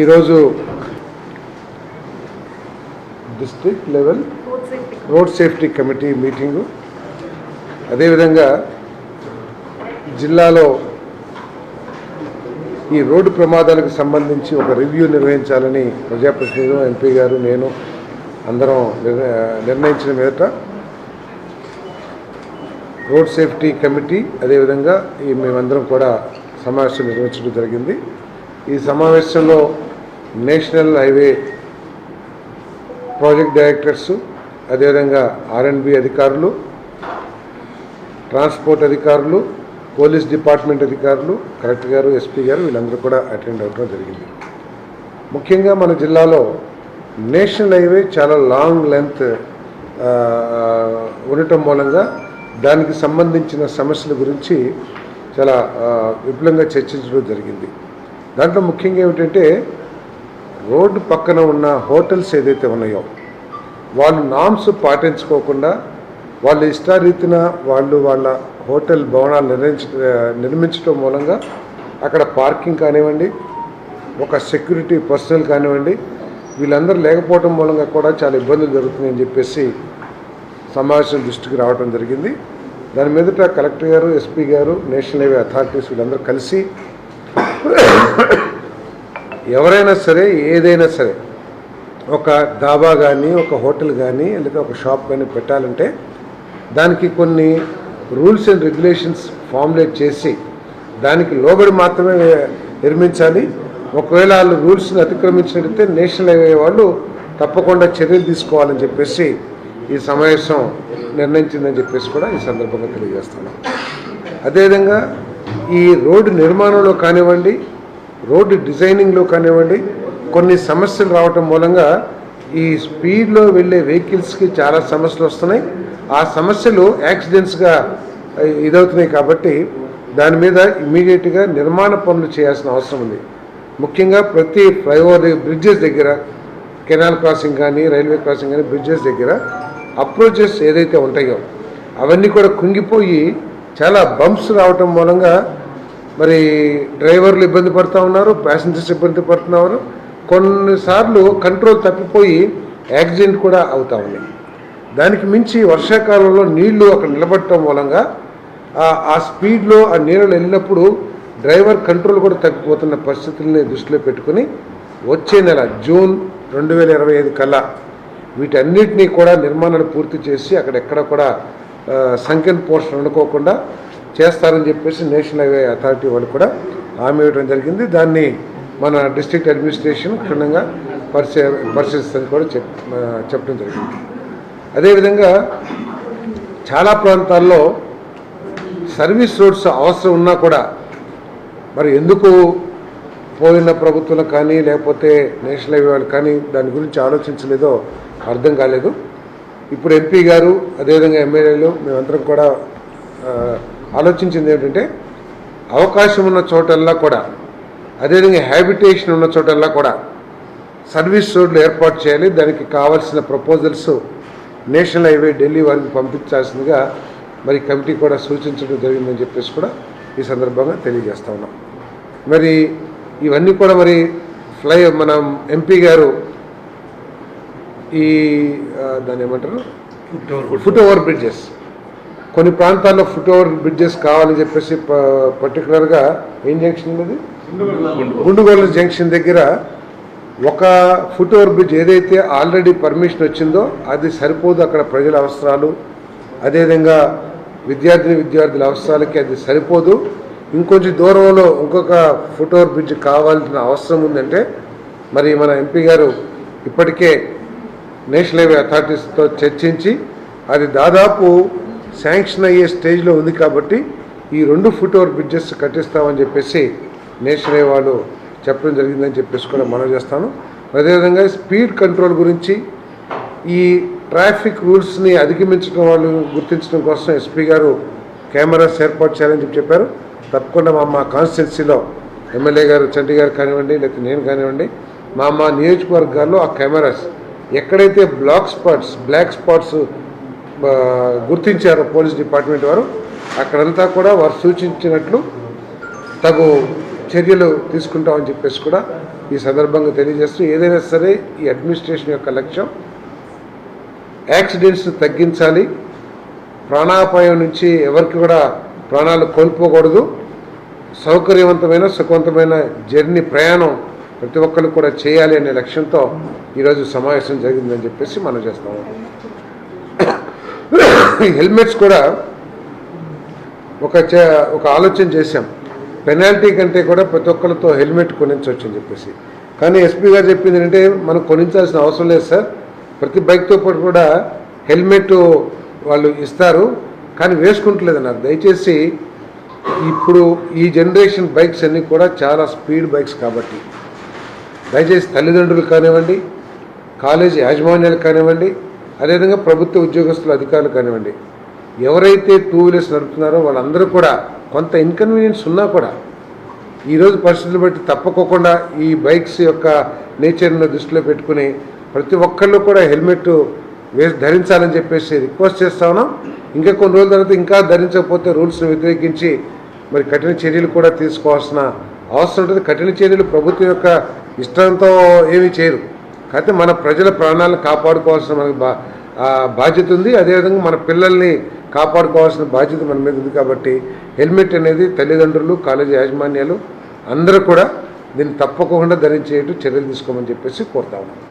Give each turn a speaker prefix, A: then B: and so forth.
A: ఈరోజు district level road safety committee meeting. అదేవిధంగా జిల్లాలో ఈ రోడ్డు ప్రమాదాలకు సంబంధించి ఒక రివ్యూ నిర్వహించాలని ప్రజాప్రతినిధులు ఎంపీ గారు నేను అందరం నిర్ణయించిన మీదట రోడ్ సేఫ్టీ కమిటీ అదేవిధంగా ఈ మేమందరం కూడా సమావేశం నిర్వహించడం జరిగింది. ఈ సమావేశంలో నేషనల్ హైవే ప్రాజెక్ట్ డైరెక్టర్సు అదేవిధంగా ఆర్ఎండ్బి అధికారులు ట్రాన్స్పోర్ట్ అధికారులు పోలీస్ డిపార్ట్మెంట్ అధికారులు కలెక్టర్ గారు ఎస్పీ గారు వీళ్ళందరూ కూడా అటెండ్ అవ్వడం జరిగింది. ముఖ్యంగా మన జిల్లాలో నేషనల్ హైవే చాలా లాంగ్ లెంత్ ఉండటం మూలంగా దానికి సంబంధించిన సమస్యల గురించి చాలా విపులంగా చర్చించడం జరిగింది. దాంట్లో ముఖ్యంగా ఏమిటంటే రోడ్డు పక్కన ఉన్న హోటల్స్ ఏదైతే ఉన్నాయో వాళ్ళు నామ్స్ పాటించుకోకుండా వాళ్ళ ఇష్టారీతిన వాళ్ళు వాళ్ళ హోటల్ భవనాలు నిర్మించ నిర్మించడం మూలంగా అక్కడ పార్కింగ్ కానివ్వండి ఒక సెక్యూరిటీ పర్సనల్ కానివ్వండి వీళ్ళందరూ లేకపోవడం మూలంగా కూడా చాలా ఇబ్బందులు జరుగుతున్నాయని చెప్పేసి సమావేశం దృష్టికి రావడం జరిగింది. దాని మీదట కలెక్టర్ గారు ఎస్పీ గారు నేషనల్ హైవే అథారిటీస్ వీళ్ళందరూ కలిసి ఎవరైనా సరే ఏదైనా సరే ఒక డాబా కానీ ఒక హోటల్ కానీ లేదా ఒక షాప్ కానీ పెట్టాలంటే దానికి కొన్ని రూల్స్ అండ్ రెగ్యులేషన్స్ ఫార్ములేట్ చేసి దానికి లోబడి మాత్రమే నిర్మించాలి. ఒకవేళ వాళ్ళు రూల్స్ని అతిక్రమించినట్లయితే నేషనల్ హైవే వాళ్ళు తప్పకుండా చర్యలు తీసుకోవాలని చెప్పేసి ఈ సమావేశం నిర్ణయించిందని చెప్పేసి కూడా ఈ సందర్భంగా తెలియజేస్తున్నాం. అదేవిధంగా ఈ రోడ్డు నిర్మాణంలో కానివ్వండి రోడ్డు డిజైనింగ్లో కానివ్వండి కొన్ని సమస్యలు రావటం మూలంగా ఈ స్పీడ్లో వెళ్ళే వెహికల్స్కి చాలా సమస్యలు వస్తున్నాయి. ఆ సమస్యలు యాక్సిడెంట్స్గా ఇదవుతున్నాయి కాబట్టి దాని మీద ఇమీడియట్గా నిర్మాణ పనులు చేయాల్సిన అవసరం ఉంది. ముఖ్యంగా ప్రతి ఫ్లైఓవర్ బ్రిడ్జెస్ దగ్గర కెనాల్ క్రాసింగ్ కానీ రైల్వే క్రాసింగ్ కానీ బ్రిడ్జెస్ దగ్గర అప్రోచెస్ ఏదైతే ఉంటాయో అవన్నీ కూడా కుంగిపోయి చాలా బంప్స్ రావటం మూలంగా మరి డ్రైవర్లు ఇబ్బంది పడుతూ ఉన్నారు ప్యాసింజర్స్ ఇబ్బంది పడుతున్నారు కొన్నిసార్లు కంట్రోల్ తప్పిపోయి యాక్సిడెంట్ కూడా అవుతా ఉన్నాయి దానికి మించి వర్షాకాలంలో నీళ్ళు అక్కడ నిలబడటం మూలంగా ఆ- స్పీడ్లో ఆ నీళ్ళు వెళ్ళినప్పుడు డ్రైవర్ కంట్రోల్ కూడా తగ్గిపోతున్న పరిస్థితుల్ని దృష్టిలో పెట్టుకుని వచ్చే నెల జూన్ రెండు వేల ఇరవై ఐదు కల్లా వీటన్నిటినీ కూడా నిర్మాణాలు పూర్తి చేసి అక్కడెక్కడ కూడా సంఖ్యను పోర్షన్ అనుకోకుండా చేస్తారని చెప్పేసి నేషనల్ హైవే అథారిటీ వాళ్ళు కూడా హామీ ఇవ్వడం జరిగింది. దాన్ని మన డిస్ట్రిక్ట్ అడ్మినిస్ట్రేషన్ క్షుణ్ణంగా పరిశీ పరిశీలిస్తుందని కూడా చెప్ చెప్పడం జరిగింది. అదేవిధంగా చాలా ప్రాంతాల్లో సర్వీస్ రోడ్స్ అవసరం ఉన్నా కూడా మరి ఎందుకు పోయిన ప్రభుత్వం కానీ లేకపోతే నేషనల్ హైవే వాళ్ళు కానీ దాని గురించి ఆలోచించలేదో అర్థం కాలేదు. ఇప్పుడు ఎంపీ గారు అదేవిధంగా ఎమ్మెల్యేలు మేమందరం కూడా ఆలోచించింది ఏంటంటే అవకాశం ఉన్న చోటల్లా కూడా అదేవిధంగా హ్యాబిటేషన్ ఉన్న చోటల్లా కూడా సర్వీస్ రోడ్లు ఏర్పాటు చేయాలి. దానికి కావాల్సిన ప్రపోజల్స్ నేషనల్ హైవే ఢిల్లీ వారికి పంపించాల్సిందిగా మరి కమిటీ కూడా సూచించడం జరిగిందని చెప్పేసి కూడా ఈ సందర్భంగా తెలియజేస్తా ఉన్నాం. మరి ఇవన్నీ కూడా మరి ఫ్లై మనం ఎంపీ గారు ఈ దాన్ని ఏమంటారు? ఫుట్ ఓవర్ బ్రిడ్జెస్ కొన్ని ప్రాంతాల్లో ఫుట్ ఓవర్ బ్రిడ్జెస్ కావాలని చెప్పేసి ప- పర్టికులర్గా ఏం జంక్షన్ ఇది గుండుగోళ్ళ జంక్షన్ దగ్గర ఒక ఫుట్ ఓవర్ బ్రిడ్జ్ ఏదైతే ఆల్రెడీ పర్మిషన్ వచ్చిందో అది సరిపోదు అక్కడ ప్రజల అవసరాలు. అదేవిధంగా విద్యార్థిని విద్యార్థుల అవసరాలకి అది సరిపోదు. ఇంకొంచెం దూరంలో ఇంకొక ఫుట్ ఓవర్ బ్రిడ్జ్ కావాల్సిన అవసరం ఉందంటే మరి మన ఎంపీ గారు ఇప్పటికే నేషనల్ హైవే అథారిటీస్తో చర్చించి అది దాదాపు శాంక్షన్ అయ్యే స్టేజ్లో ఉంది కాబట్టి ఈ రెండు ఫుట్ ఓవర్ బ్రిడ్జెస్ కట్టిస్తామని చెప్పేసి నేషనల్ వాళ్ళు చెప్పడం జరిగిందని చెప్పేసి కూడా మనం చేస్తాను. అదేవిధంగా స్పీడ్ కంట్రోల్ గురించి ఈ ట్రాఫిక్ రూల్స్ని అధిగమించడం వాళ్ళు గుర్తించడం కోసం ఎస్పీ గారు కెమెరాస్ ఏర్పాటు చేయాలని చెప్పి చెప్పారు. తప్పకుండా మా మా కాన్స్టిట్యున్సీలో ఎమ్మెల్యే గారు చంటి గారు కానివ్వండి లేకపోతే నేను కానివ్వండి మా మా నియోజకవర్గాల్లో ఆ కెమెరాస్ ఎక్కడైతే బ్లాక్ స్పాట్స్ బ్లాక్ స్పాట్స్ గుర్తించారు పోలీస్ డిపార్ట్మెంట్ వారు. అక్కడంతా కూడా వారు సూచించినట్లు తగు చర్యలు తీసుకుంటామని చెప్పేసి కూడా ఈ సందర్భంగా తెలియజేస్తూ ఏదైనా సరే ఈ అడ్మినిస్ట్రేషన్ యొక్క లక్ష్యం యాక్సిడెంట్స్ తగ్గించాలి. ప్రాణాపాయం నుంచి ఎవరికి కూడా ప్రాణాలు కోల్పోకూడదు. సౌకర్యవంతమైన సుఖవంతమైన జర్నీ ప్రయాణం ప్రతి ఒక్కరు కూడా చేయాలి అనే లక్ష్యంతో ఈరోజు సమావేశం జరిగిందని చెప్పేసి మనం చేస్తాము. హెల్మెట్స్ కూడా ఒక ఒక ఆలోచన చేశాం. పెనాల్టీ కంటే కూడా ప్రతి ఒక్కరితో హెల్మెట్ కొనించవచ్చు అని చెప్పేసి. కానీ ఎస్పీ గారు చెప్పింది ఏంటంటే మనం కొనించాల్సిన అవసరం లేదు సార్. ప్రతి బైక్తో పాటు కూడా హెల్మెట్ వాళ్ళు ఇస్తారు. కానీ వేసుకుంటలేదు నాకు. దయచేసి ఇప్పుడు ఈ జనరేషన్ బైక్స్ అన్నీ కూడా చాలా స్పీడ్ బైక్స్ కాబట్టి. దయచేసి తల్లిదండ్రులు కానివ్వండి కాలేజీ యాజమాన్యాలు కానివ్వండి అదేవిధంగా ప్రభుత్వ ఉద్యోగస్తులు అధికారులు కానివ్వండి ఎవరైతే టూ వీలర్స్ నడుపుతున్నారో వాళ్ళందరూ కూడా కొంత ఇన్కన్వీనియన్స్ ఉన్నా కూడా ఈరోజు పరిస్థితులు బట్టి తప్పకోకుండా ఈ బైక్స్ యొక్క నేచర్ను దృష్టిలో పెట్టుకుని ప్రతి ఒక్కళ్ళు కూడా హెల్మెట్ వే ధరించాలని చెప్పేసి రిక్వెస్ట్ చేస్తా ఉన్నాం. ఇంకా కొన్ని రోజుల తర్వాత ఇంకా ధరించకపోతే రూల్స్ను వ్యతిరేకించి మరి కఠిన చర్యలు కూడా తీసుకోవాల్సిన అవసరం ఉంటుంది. కఠిన చర్యలు ప్రభుత్వం యొక్క ఇష్టంతో ఏమీ చేయరు. కాకపోతే మన ప్రజల ప్రాణాలను కాపాడుకోవాల్సిన మనకి బా బాధ్యత ఉంది. అదేవిధంగా మన పిల్లల్ని కాపాడుకోవాల్సిన బాధ్యత మన మీద ఉంది కాబట్టి హెల్మెట్ అనేది తల్లిదండ్రులు కాలేజీ యాజమాన్యాలు అందరూ కూడా దీన్ని తప్పకుండా ధరించేట్టు చర్యలు తీసుకోమని చెప్పేసి కోరుతా ఉన్నాం.